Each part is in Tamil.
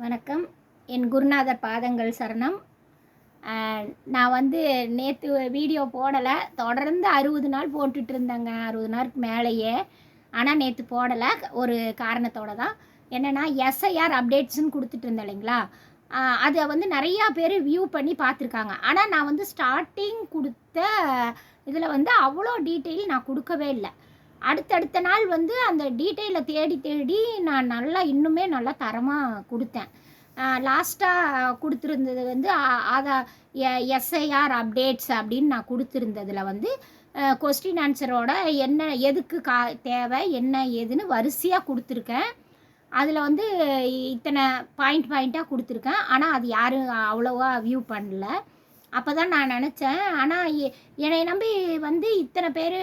வணக்கம். என் குருநாதர் பாதங்கள் சரணம். நான் வந்து நேற்று வீடியோ போடலை. தொடர்ந்து அறுபது நாள் போட்டுட்டு இருந்தேங்க. அறுபது நாளுக்கு மேலேயே. ஆனால் நேற்று போடலை. ஒரு காரணத்தோட தான். என்னென்னா எஸ்ஐஆர் அப்டேட்ஸ்னு கொடுத்துட்டு இருந்தேன் இல்லைங்களா? அதை வந்து நிறையா பேர் வியூ பண்ணி பார்த்துருக்காங்க. ஆனால் நான் வந்து ஸ்டார்டிங் கொடுத்த இதில் வந்து அவ்வளோ டீட்டெயில் நான் கொடுக்கவே இல்லை. அடுத்தடுத்த நாள் வந்து அந்த டீட்டெயிலை தேடி தேடி நான் நல்லா இன்னுமே நல்லா தரமாக கொடுத்தேன். லாஸ்ட்டாக கொடுத்துருந்தது வந்து அதை எஸ்ஐஆர் அப்டேட்ஸ் அப்படின்னு நான் கொடுத்துருந்ததில் வந்து கொஸ்டின் ஆன்சரோட என்ன எதுக்கு கா தேவை என்ன ஏதுன்னு வரிசையாக கொடுத்துருக்கேன். அதில் வந்து இத்தனை பாயிண்ட் பாயிண்ட்டாக கொடுத்துருக்கேன். ஆனால் அது யாரும் அவ்வளோவா வியூ பண்ணல. அப்போ தான் நான் நினச்சேன். ஆனால் எ- என்னை நம்பி வந்து இத்தனை பேர்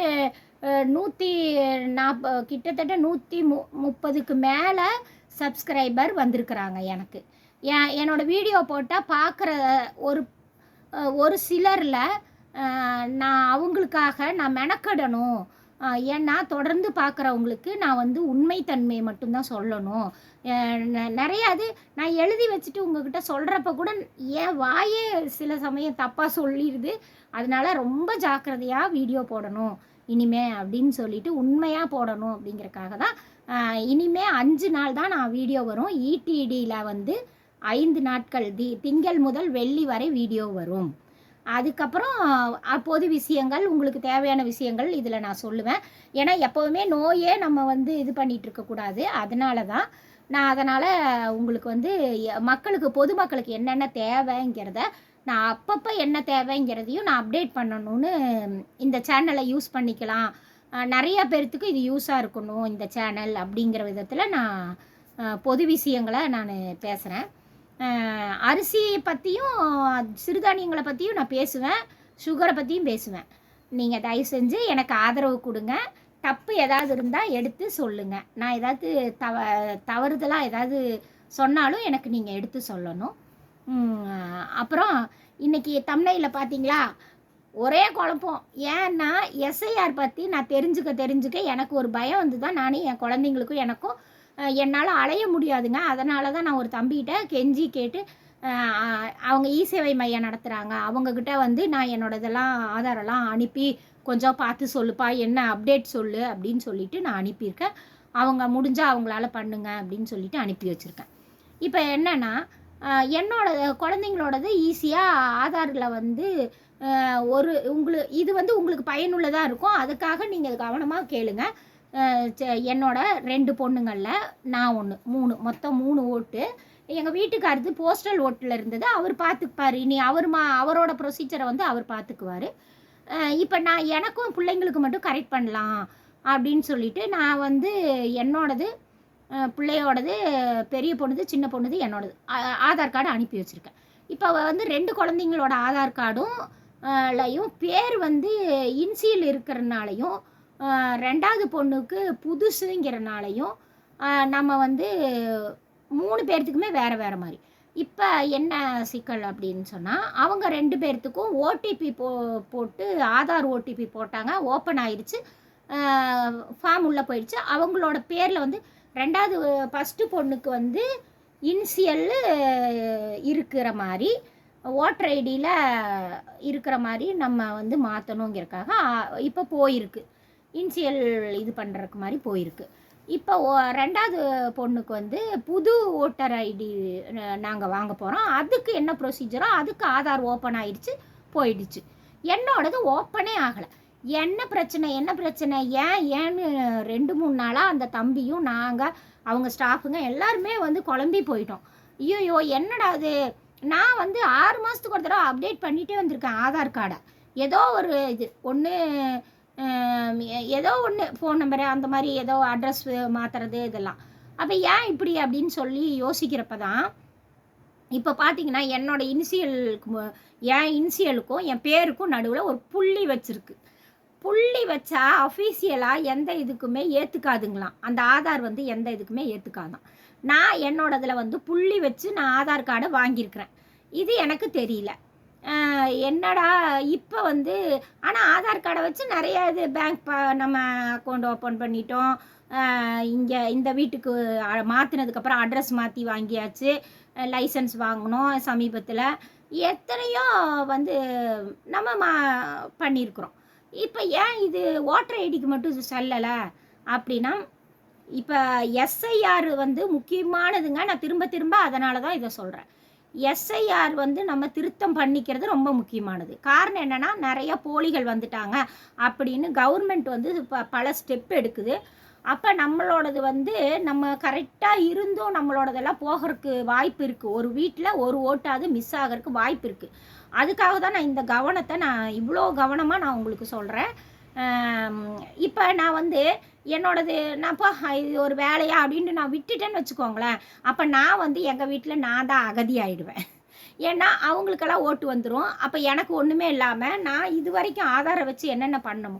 நூற்றி நாற்ப கிட்டத்தட்ட நூற்றி மு முப்பதுக்கு மேலே சப்ஸ்கிரைபர் வந்திருக்கிறாங்க எனக்கு. என் என்னோடய வீடியோ போட்டால் பார்க்குற ஒரு ஒரு சிலரில் நான் அவங்களுக்காக நான் மெனக்கடணும். ஏன்னா தொடர்ந்து பார்க்குறவங்களுக்கு நான் வந்து உண்மைத்தன்மையை மட்டும்தான் சொல்லணும். அஹ், நிறைய அது நான் எழுதி வச்சுட்டு உங்ககிட்ட சொல்கிறப்ப கூட என் வாயே சில சமயம் தப்பாக சொல்லிடுது அதனால் ரொம்ப ஜாக்கிரதையாக வீடியோ போடணும். இனிமே அப்படின்னு சொல்லிட்டு உண்மையாக போடணும் அப்படிங்கிறக்காக தான் இனிமே அஞ்சு நாள் தான் நான் வீடியோ வரும். இடிடியில் வந்து ஐந்து நாட்கள் தி திங்கள் முதல் வெள்ளி வரை வீடியோ வரும். அதுக்கப்புறம் அஹ், பொது விஷயங்கள் உங்களுக்கு தேவையான விஷயங்கள் இதில் நான் சொல்லுவேன். ஏன்னா எப்போவுமே நோயே நம்ம வந்து இது பண்ணிகிட்டு இருக்கக்கூடாது அதனால தான் நான் அதனால் உங்களுக்கு வந்து மக்களுக்கு பொதுமக்களுக்கு என்னென்ன தேவைங்கிறத நான் அப்பப்போ என்ன தேவைங்கிறதையும் நான் அப்டேட் பண்ணணும்னு இந்த சேனலை யூஸ் பண்ணிக்கலாம். நிறையா பேர்த்துக்கு இது யூஸாக இருக்கணும் இந்த சேனல் அப்படிங்கிற விதத்தில் நான் பொது விஷயங்களை நான் பேசுகிறேன் அரிசி பற்றியும் சிறுதானியங்களை பற்றியும் நான் பேசுவேன் சுகரை பற்றியும் பேசுவேன். நீங்கள் தயவு செஞ்சு எனக்கு ஆதரவு கொடுங்க. தப்பு ஏதாவது இருந்தால் எடுத்து சொல்லுங்கள் நான் ஏதாவது தவ தவறுதலாக ஏதாவது சொன்னாலும் எனக்கு நீங்கள் எடுத்து சொல்லணும். அப்புறம் இன்னைக்கு தமிழையில் பார்த்தீங்களா ஒரே குழப்பம். ஏன்னா எஸ்ஐஆர் பற்றி நான் தெரிஞ்சுக்க தெரிஞ்சுக்க எனக்கு ஒரு பயம் வந்து தான் நானே என் குழந்தைங்களுக்கும் எனக்கும் என்னால் அலைய முடியாதுங்க. அதனால தான் நான் ஒரு தம்பிகிட்ட கெஞ்சி கேட்டு அவங்க இ சேவை மையம் நடத்துகிறாங்க அவங்கக்கிட்ட வந்து நான் என்னோட இதெல்லாம் ஆதாரெல்லாம் அனுப்பி கொஞ்சம் பார்த்து சொல்லுப்பா என்ன அப்டேட் சொல்லு அப்படின்னு சொல்லிட்டு நான் அனுப்பியிருக்கேன். அவங்க முடிஞ்சால் அவங்களால பண்ணுங்க அப்படின்னு சொல்லிட்டு அனுப்பி வச்சுருக்கேன். இப்போ என்னென்னா என்னோட குழந்தைங்களோடது ஈஸியாக ஆதாரில் வந்து ஒரு உங்களுக்கு இது வந்து உங்களுக்கு பயனுள்ளதாக இருக்கும். அதுக்காக நீங்கள் கவனமாக கேளுங்க. என்னோட ரெண்டு பொண்ணுங்களில் நான் ஒன்று மூணு மொத்தம் மூணு ஓட்டு. எங்கள் வீட்டுக்காரது போஸ்டல் ஓட்டில் இருந்தது அவர் பார்த்துப்பார் இனி அவர் மா அவரோட ப்ரொசீஜரை வந்து அவர் பார்த்துக்குவார் இப்போ நான் எனக்கும் பிள்ளைங்களுக்கு மட்டும் கரெக்ட் பண்ணலாம் அப்படின்னு சொல்லிட்டு நான் வந்து என்னோடது பிள்ளையோடது பெரிய பொண்ணுது சின்ன பொண்ணுது என்னோடது. ஆதார் கார்டு அனுப்பி வச்சுருக்கேன். இப்போ வந்து ரெண்டு குழந்தைங்களோட ஆதார் கார்டும் லையும் பேர் வந்து இன்சியல் இருக்கிறனாலையும் ரெண்டாவது பொண்ணுக்கு புதுசுங்கிறனாலையும் நம்ம வந்து மூணு பேர்த்துக்குமே வேறு வேறு மாதிரி. இப்போ என்ன சிக்கல் அப்படின்னு சொன்னால் அவங்க ரெண்டு பேர்த்துக்கும் ஓடிபி போ போட்டு ஆதார் ஓடிபி போட்டாங்க ஓப்பன் ஆயிடுச்சு ஃபார்ம் உள்ளே போயிடுச்சு அவங்களோட பேரில் வந்து ரெண்டாவது ஃபஸ்ட்டு பொண்ணுக்கு வந்து இன்சியல் இருக்கிற மாதிரி ஓட்டர் ஐடியில் இருக்கிற மாதிரி நம்ம வந்து மாற்றணுங்கிறக்காக இப்போ போயிருக்கு. இன்சியல் இது பண்ணுறக்கு மாதிரி போயிருக்கு. இப்போ ஓ- ரெண்டாவது பொண்ணுக்கு வந்து புது ஓட்டர் ஐடி நாங்கள் வாங்க போகிறோம் அதுக்கு என்ன ப்ரொசீஜரோ அதுக்கு ஆதார் ஓப்பன் ஆயிடுச்சு போயிடுச்சு. என்னோடது ஓப்பனே ஆகலை. என்ன பிரச்சனை என்ன பிரச்சனை? ஏன் ஏன்னு ரெண்டு மூணு நாளாக அந்த தம்பியும் நாங்கள் அவங்க ஸ்டாஃபுங்க எல்லாருமே வந்து குழம்பி போயிட்டோம். ஐயோயோ என்னடா அது நான் வந்து ஆறு மாதத்துக்கு ஒரு தடவை அப்டேட் பண்ணிகிட்டே வந்திருக்கேன் ஆதார் கார்டை. ஏதோ ஒரு இது ஒன்று ஏதோ ஒன்று ஃபோன் நம்பரு அந்த மாதிரி ஏதோ அட்ரஸ் மாற்றுறது இதெல்லாம். அப்போ ஏன் இப்படி அப்படின்னு சொல்லி யோசிக்கிறப்ப தான் இப்போ பார்த்தீங்கன்னா என்னோட இனிஷியலுக்கு என் இனிஷியலுக்கும் என் பேருக்கும் நடுவில் ஒரு புள்ளி வச்சிருக்கு. புள்ளி வச்சா அஃபீஷியலாக எந்த இதுக்குமே ஏற்றுக்காதுங்களாம் அந்த ஆதார் வந்து எந்த இதுக்குமே ஏற்றுக்காதான் நான் என்னோடதில் வந்து புள்ளி வச்சு நான் ஆதார் கார்டை வாங்கியிருக்கிறேன். இது எனக்கு தெரியல. என்னடா இப்போ வந்து ஆனால் ஆதார் கார்டை வச்சு நிறைய இது பேங்க் ப நம்ம அக்கௌண்ட் ஓப்பன் பண்ணிட்டோம். இங்கே இந்த வீட்டுக்கு மாற்றினதுக்கப்புறம் அட்ரஸ் மாற்றி வாங்கியாச்சு. லைசன்ஸ் வாங்கினோம் சமீபத்தில். எத்தனையோ வந்து நம்ம மா பண்ணியிருக்கிறோம். இப்போ ஏன் இது ஓட்டர் ஐடிக்கு மட்டும் செல்லலை? அப்படின்னா இப்போ எஸ்ஐஆர் வந்து முக்கியமானதுங்க. நான் திரும்ப திரும்ப அதனால தான் இதை சொல்கிறேன் எஸ்ஐஆர் வந்து நம்ம திருத்தம் பண்ணிக்கிறது ரொம்ப முக்கியமானது. காரணம் என்னென்னா நிறைய போலிகள் வந்துட்டாங்க. அப்படின்னு கவர்மெண்ட் வந்து இப்போ பல ஸ்டெப் எடுக்குது. அப்போ நம்மளோடது வந்து நம்ம கரெக்டாக இருந்தும் நம்மளோடதெல்லாம் போகிறதுக்கு வாய்ப்பு இருக்குது ஒரு வீட்டில் ஒரு ஓட்டாவது மிஸ் ஆகிறதுக்கு வாய்ப்பு இருக்குது அதுக்காக தான் நான் இந்த கவனத்தை நான் இவ்வளோ கவனமாக நான் உங்களுக்கு சொல்கிறேன் இப்போ நான் வந்து என்னோடது நான்ப்பா இது ஒரு வேலையா அப்படின்ட்டு நான் விட்டுட்டேன்னு வச்சுக்கோங்களேன். அப்போ நான் வந்து எங்கள் வீட்டில் நான் தான் அகதி ஆகிடுவேன் ஏன்னா அவங்களுக்கெல்லாம் ஓட்டு வந்துடும் அப்போ எனக்கு ஒன்றுமே இல்லாமல் நான் இது வரைக்கும் ஆதாரம் வச்சு என்னென்ன பண்ணணுமோ?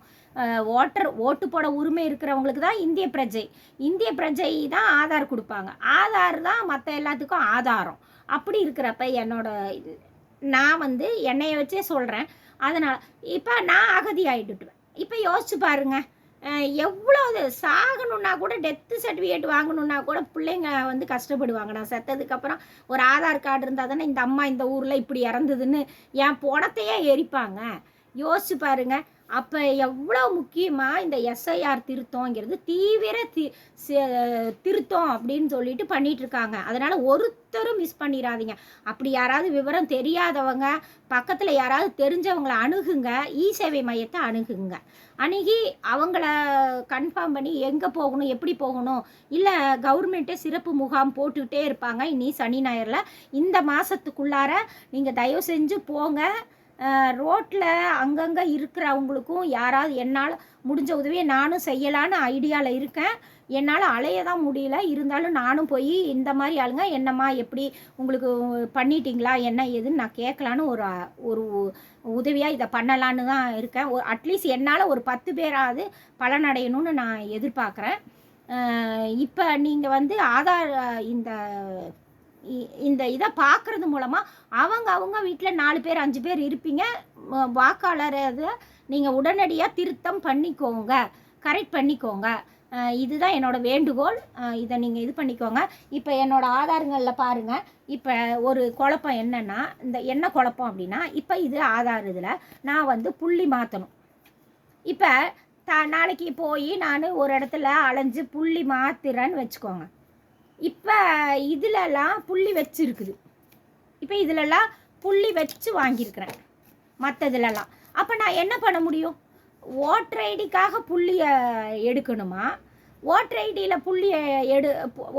ஓட்டர் ஓட்டு போட உரிமை இருக்கிறவங்களுக்கு தான் இந்திய பிரஜை. இந்திய பிரஜை தான் ஆதார் கொடுப்பாங்க. ஆதார் தான் மற்ற எல்லாத்துக்கும் ஆதாரம். அப்படி இருக்கிறப்ப என்னோட நான் வந்து என்னைய வச்சே சொல்கிறேன் அதனால் இப்போ நான் அகதி ஆகிட்டுட்டுவேன் இப்போ யோசிச்சு பாருங்க. எவ்வளோ அது சாகணுன்னா கூட டெத்து சர்டிஃபிகேட் வாங்கணுன்னா கூட பிள்ளைங்க வந்து கஷ்டப்படுவாங்க. நான் செத்ததுக்கப்புறம் ஒரு ஆதார் கார்டு இருந்தால் தானே இந்த அம்மா இந்த ஊரில் இப்படி இறந்ததுன்னு என் புடத்தையே எரிப்பாங்க? யோசிச்சு பாருங்க. அப்போ எவ்வளோ முக்கியமாக இந்த எஸ்ஐஆர் திருத்தங்கிறது தீவிர தி திருத்தம் அப்படின்னு சொல்லிட்டு பண்ணிட்டு இருக்காங்க. அதனால் ஒருத்தரும் மிஸ் பண்ணிடாதீங்க. அப்படி யாராவது விவரம் தெரியாதவங்க பக்கத்தில் யாராவது தெரிஞ்சவங்கள அணுகுங்க. இ சேவை மையத்தை அணுகுங்க. அணுகி அவங்கள கன்ஃபார்ம் பண்ணி எங்கே போகணும் எப்படி போகணும்? இல்லை கவர்மெண்ட்டே சிறப்பு முகாம் போட்டுக்கிட்டே இருப்பாங்க. இனி சனி ஞாயிறில் இந்த மாதத்துக்குள்ளார நீங்கள் தயவு செஞ்சு போங்க. ரோட்டில் அங்கங்கே இருக்கிறவங்களுக்கும் யாராவது என்னால் முடிஞ்ச உதவியை நானும் செய்யலான்னு ஐடியாவில் இருக்கேன். என்னால் அலைய தான் முடியல. இருந்தாலும் நானும் போய் இந்த மாதிரி ஆளுங்க என்னம்மா எப்படி உங்களுக்கு பண்ணிட்டீங்களா என்ன ஏதுன்னு நான் கேட்கலான்னு ஒரு ஒரு உதவியாக இதை பண்ணலான்னு தான் இருக்கேன். ஒரு அட்லீஸ்ட் என்னால் ஒரு பத்து பேராவது பலனடையணும்னு நான் எதிர்பார்க்குறேன். இப்போ நீங்கள் வந்து ஆதார் இந்த இந்த இதை பார்க்குறது மூலமாக அவங்க அவங்க வீட்டில் நாலு பேர் அஞ்சு பேர் இருப்பீங்க. வாக்காளர் இதை நீங்கள் உடனடியாக திருத்தம் பண்ணிக்கோங்க. கரெக்ட் பண்ணிக்கோங்க. இதுதான் என்னோடய வேண்டுகோள். இதை நீங்கள் இது பண்ணிக்கோங்க. இப்போ என்னோடய ஆதாரங்களில் பாருங்கள் இப்போ ஒரு குழப்பம் என்னென்னா இந்த என்ன குழப்பம் அப்படின்னா இப்போ இது ஆதார் இதில் நான் வந்து புள்ளி மாற்றணும் இப்போ த நாளைக்கு போய் நான் ஒரு இடத்துல அலைஞ்சு புள்ளி மாத்துறேன்னு வச்சுக்கோங்க. இப்போ இதிலலாம் புள்ளி வச்சுருக்குது. இப்போ இதிலலாம் புள்ளி வச்சு வாங்கியிருக்கிறேன். மற்றதுலலாம் அப்போ நான் என்ன பண்ண முடியும்? ஓட்டர் ஐடிக்காக புள்ளியை எடுக்கணுமா? ஓட்டர் ஐடியில் புள்ளியை எடு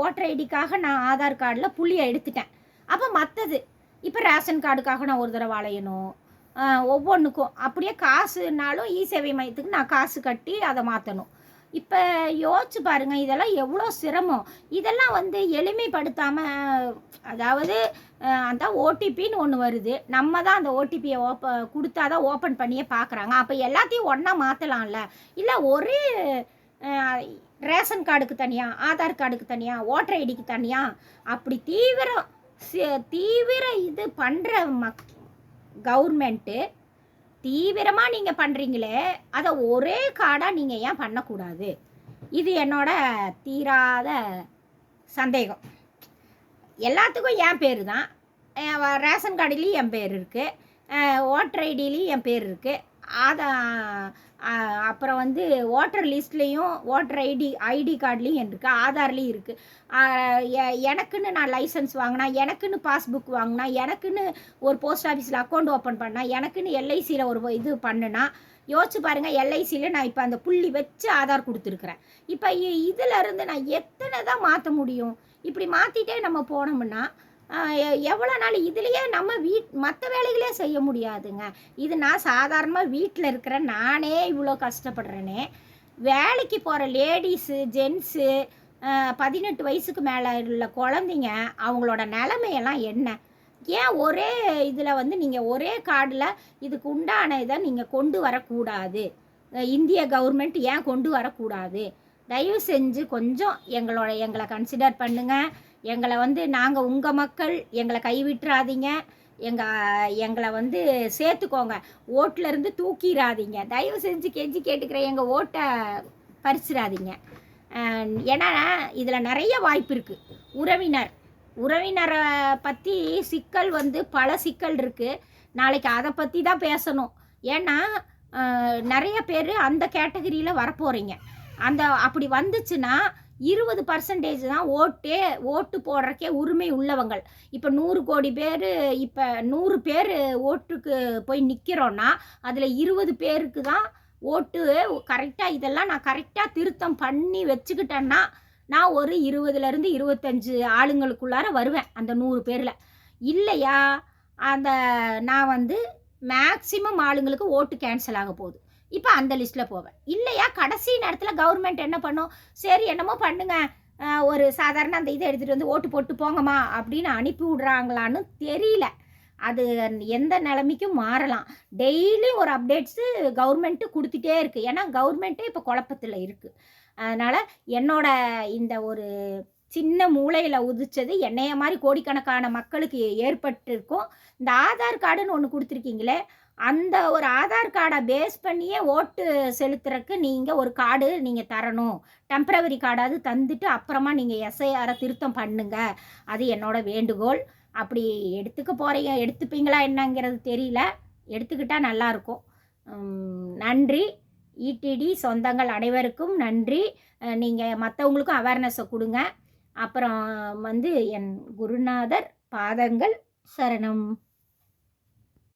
ஓட்டர் ஐடிக்காக நான் ஆதார் கார்டில் புள்ளியை எடுத்துட்டேன். அப்போ மற்றது இப்போ ரேஷன் கார்டுக்காக நான் ஒரு தடவை அலையணும். ஒவ்வொன்றுக்கும் அப்படியே காசுனாலும் இ சேவை மையத்துக்கு நான் காசு கட்டி அதை மாற்றணும் இப்போ யோசிச்சு பாருங்க இதெல்லாம் எவ்வளோ சிரமம். இதெல்லாம் வந்து எளிமைப்படுத்தாமல் அதாவது அந்த ஓடிபின்னு ஒன்று வருது. நம்ம தான் அந்த ஓடிபியை ஓப்ப கொடுத்தா தான் ஓப்பன் பண்ணியே பார்க்குறாங்க அப்போ எல்லாத்தையும் ஒன்றா மாற்றலாம்ல இல்லை ஒரே ரேஷன் கார்டுக்கு தனியாக ஆதார் கார்டுக்கு தனியாக ஓட்டர் ஐடிக்கு தனியாக அப்படி தீவிரம் தீவிர இது பண்ணுற மக் கவர்மெண்ட்டு தீவிரமாக நீங்கள் பண்ணுறீங்களே அதை ஒரே கார்டாக நீங்கள் ஏன் பண்ணக்கூடாது? இது என்னோட தீராத சந்தேகம். எல்லாத்துக்கும் என் பேர் தான். ரேஷன் கார்டுலேயும் என் பேர் இருக்குது ஓட்டர் ஐடியிலையும் என் பேர் இருக்குது ஆதா அப்புறம் வந்து ஓட்டர் லிஸ்ட்லேயும் ஓட்டர் ஐடி ஐடி கார்ட்லேயும் இருக்குது ஆதார்லேயும் இருக்குது எனக்குன்னு நான் லைசன்ஸ் வாங்கினா எனக்குன்னு பாஸ்புக் வாங்கினா எனக்குன்னு ஒரு போஸ்ட் ஆஃபீஸில் அக்கௌண்ட் ஓப்பன் பண்ணால் எனக்குன்னு எல்ஐசியில் ஒரு இது பண்ணுனா யோசிச்சு பாருங்கள் எல்ஐசியில் நான் இப்போ அந்த புள்ளி வச்சு ஆதார் கொடுத்துருக்குறேன். இப்போ இதிலருந்து நான் எத்தனை தான் மாற்ற முடியும்? இப்படி மாற்றிட்டே நம்ம போனோம்னா எவ்வளோ நாள் இதுலேயே நம்ம வீட் மற்ற வேலைகளே செய்ய முடியாதுங்க. இது நான் சாதாரணமாக வீட்டில் இருக்கிற நானே இவ்வளோ கஷ்டப்படுறேனே. வேலைக்கு போகிற லேடிஸு ஜென்ஸு பதினெட்டு வயசுக்கு மேலே உள்ள குழந்தைங்க அவங்களோட நிலைமையெல்லாம் என்ன? ஏன் ஒரே இதில் வந்து நீங்கள் ஒரே கார்டில் இதுக்கு உண்டான இதை நீங்கள் கொண்டு வரக்கூடாது? இந்திய கவர்மெண்ட் ஏன் கொண்டு வரக்கூடாது? தயவு செஞ்சு கொஞ்சம் எங்களோட எங்களை கன்சிடர் பண்ணுங்கள் எங்களை வந்து நாங்கள் உங்கள் மக்கள் எங்களை கைவிட்டுறாதீங்க. எங்கள் எங்களை வந்து சேர்த்துக்கோங்க. ஓட்டுல இருந்து தூக்கிடாதீங்க தயவு செஞ்சு கெஞ்சி கேட்டுக்கிறேன் எங்கள் ஓட்டை பறிச்சிடாதீங்க. ஏன்னா இதில் நிறைய வாய்ப்பு இருக்குது உறவினர். உறவினரை பற்றி சிக்கல் வந்து பல சிக்கல் இருக்குது நாளைக்கு அதை பற்றி தான் பேசணும். ஏன்னா நிறைய பேர் அந்த கேட்டகரியில் வரப்போகிறீங்க அந்த அப்படி வந்துச்சுன்னா இருபது பர்சன்டேஜ் தான் ஓட்டே ஓட்டு போடுறக்கே உரிமை உள்ளவங்கள். இப்போ நூறு கோடி பேர் இப்போ நூறு பேர் ஓட்டுக்கு போய் நிற்கிறோன்னா அதில் இருபது பேருக்கு தான் ஓட்டு கரெக்டாக இதெல்லாம் நான் கரெக்டாக திருத்தம் பண்ணி வச்சுக்கிட்டேன்னா நான் ஒரு இருபதுலேருந்து இருபத்தஞ்சு ஆளுங்களுக்குள்ளார வருவேன் அந்த நூறு பேரில். இல்லையா? அந்த நான் வந்து மேக்சிமம் ஆளுங்களுக்கு ஓட்டு கேன்சல் ஆக போகுது. இப்போ அந்த லிஸ்ட்டில் போவேன். இல்லையா? கடைசி நேரத்தில் கவர்மெண்ட் என்ன பண்ணும்? சரி என்னமோ பண்ணுங்க. ஒரு சாதாரண அந்த இதை எடுத்துகிட்டு வந்து ஓட்டு போட்டு போங்கம்மா அப்படின்னு அனுப்பி விட்றாங்களான்னு தெரியல. அது எந்த நிலைமைக்கும் மாறலாம். டெய்லி ஒரு அப்டேட்ஸு கவர்மெண்ட்டு கொடுத்துட்டே இருக்குது ஏன்னா கவர்மெண்ட்டே இப்போ குழப்பத்தில் இருக்குது அதனால் என்னோட இந்த ஒரு சின்ன மூளையில் உதிச்சது என்னைய மாதிரி கோடிக்கணக்கான மக்களுக்கு ஏற்பட்டிருக்கும். இந்த ஆதார் கார்டுன்னு ஒன்று கொடுத்துருக்கீங்களே அந்த ஒரு ஆதார் கார்டை பேஸ் பண்ணியே ஓட்டு செலுத்துறதுக்கு நீங்கள் ஒரு கார்டு நீங்கள் தரணும். டெம்பரவரி கார்டாவது தந்துட்டு அப்புறமா நீங்கள் எஸ்ஐஆரை திருத்தம் பண்ணுங்க. அது என்னோட வேண்டுகோள். அப்படி எடுத்துக்க போகிறீங்க எடுத்துப்பீங்களா என்னங்கிறது தெரியல. எடுத்துக்கிட்டால் நல்லாயிருக்கும் நன்றி. இடிடி சொந்தங்கள் அனைவருக்கும் நன்றி. நீங்கள் மற்றவங்களுக்கும் அவேர்னஸை கொடுங்க. அப்புறம் வந்து என் குருநாதர் பாதங்கள் சரணம்.